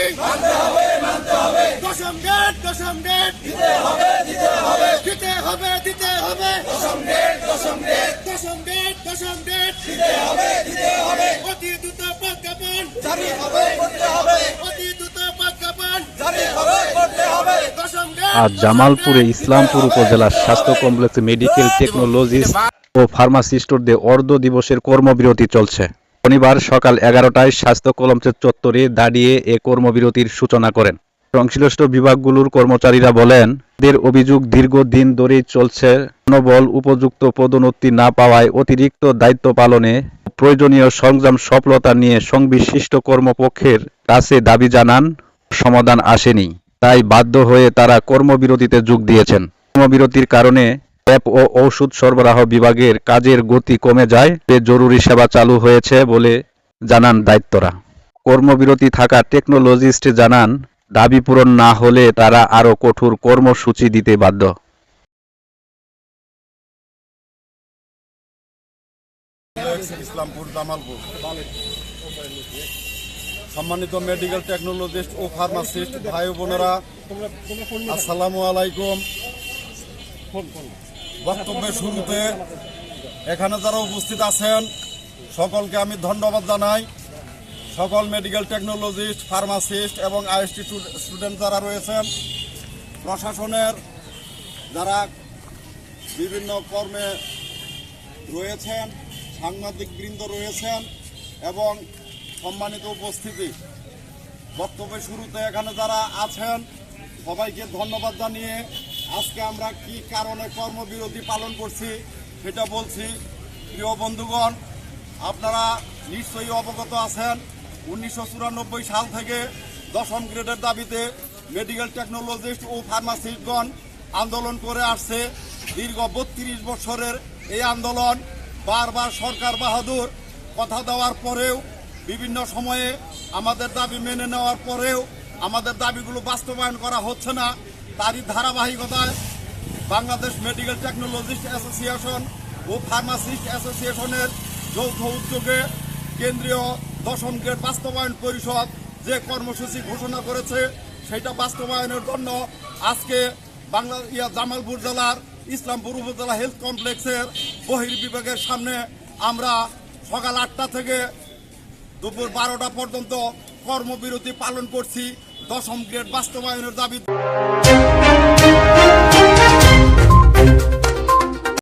আর মানতে হবে মানতে হবে। দশম ডেট দশম ডেট দিতে হবে দিতে হবে। দিতে হবে দিতে হবে। দশম ডেট দশম ডেট দশম ডেট দশম ডেট দিতে হবে দিতে হবে। অতি দ্রুত প্রজ্ঞাপন। জারি হবে করতে হবে। অতি দ্রুত প্রজ্ঞাপন। জারি হবে করতে হবে। আজ জামালপুরে ইসলামপুর উপজেলার স্বাস্থ্য কমপ্লেক্স মেডিকেল টেকনোলজিস্ট ও ফার্মাসিস্টদের অর্ধ দিবসের কর্মবিরতি চলছে। শনিবার সকাল এগারোটায় স্বাস্থ্য কমপ্লেক্স চত্বরে দাঁড়িয়ে এ কর্মবিরতির সূচনা করেন। সংশ্লিষ্ট বিভাগগুলোর কর্মচারীরা বলেন, এদের অভিযোগ দীর্ঘদিন ধরেই চলছে। জনবল উপযুক্ত পদোন্নতি না পাওয়ায় অতিরিক্ত দায়িত্ব পালনে প্রয়োজনীয় সংগ্রাম সফলতা নিয়ে সংবিশিষ্ট কর্মপক্ষের কাছে দাবি জানান। সমাধান আসেনি। তাই বাধ্য হয়ে তারা কর্মবিরতিতে যোগ দিয়েছেন। কর্মবিরতির কারণে অ্যাপ ও ঔষধ সরবরাহ বিভাগের কাজের গতি কমে যায়। জরুরি সেবা চালু হয়েছে বলে জানান দায়িত্বরা। কর্মবিরতি থাকা টেকনোলজিস্ট জানান, দাবি পূরণ না হলে তারা আরও কঠোর কর্মসূচি দিতে বাধ্য। ইসলামপুর জামালপুর। সম্মানিত মেডিকেল টেকনোলজিস্ট ও ফার্মাসিস্ট ভাই বোনেরা, আসসালামু আলাইকুম। বক্তব্যের শুরুতে এখানে যারা উপস্থিত আছেন, সকলকে আমি ধন্যবাদ জানাই। সকল মেডিকেল টেকনোলজিস্ট ফার্মাসিস্ট এবং আইএসটি স্টুডেন্ট যারা রয়েছেন, প্রশাসনের যারা বিভিন্ন কর্মে রয়েছেন, সাংবাদিক বৃন্দ রয়েছেন এবং সম্মানিত উপস্থিতি। বক্তব্যের শুরুতে এখানে যারা আছেন, সবাইকে ধন্যবাদ জানিয়ে আজকে আমরা কি কারণে কর্মবিরতি পালন করছি সেটা বলছি। প্রিয় বন্ধুগণ, আপনারা নিশ্চয়ই অবগত আছেন, উনিশশো চুরানব্বই সাল থেকে দশম গ্রেডের দাবিতে মেডিকেল টেকনোলজিস্ট ও ফার্মাসিস্টগণ আন্দোলন করে আসছে। দীর্ঘ বত্রিশ বছরের এই আন্দোলন বারবার সরকার বাহাদুর কথা দেওয়ার পরেও, বিভিন্ন সময়ে আমাদের দাবি মেনে নেওয়ার পরেও আমাদের দাবিগুলো বাস্তবায়ন করা হচ্ছে না। তারই ধারাবাহিকতায় বাংলাদেশ মেডিকেল টেকনোলজিস্ট অ্যাসোসিয়েশন ও ফার্মাসিস্ট অ্যাসোসিয়েশনের যৌথ উদ্যোগে কেন্দ্রীয় দশম গ্রেড বাস্তবায়ন পরিষদ যে কর্মসূচি ঘোষণা করেছে, সেটা বাস্তবায়নের জন্য আজকে বাংলা ইয়া জামালপুর জেলার ইসলামপুর উপজেলা হেলথ কমপ্লেক্সের বহির্বিভাগের সামনে আমরা সকাল আটটা থেকে দুপুর বারোটা পর্যন্ত কর্মবিরতি পালন করছি দশম গ্রেড বাস্তবায়নের দাবি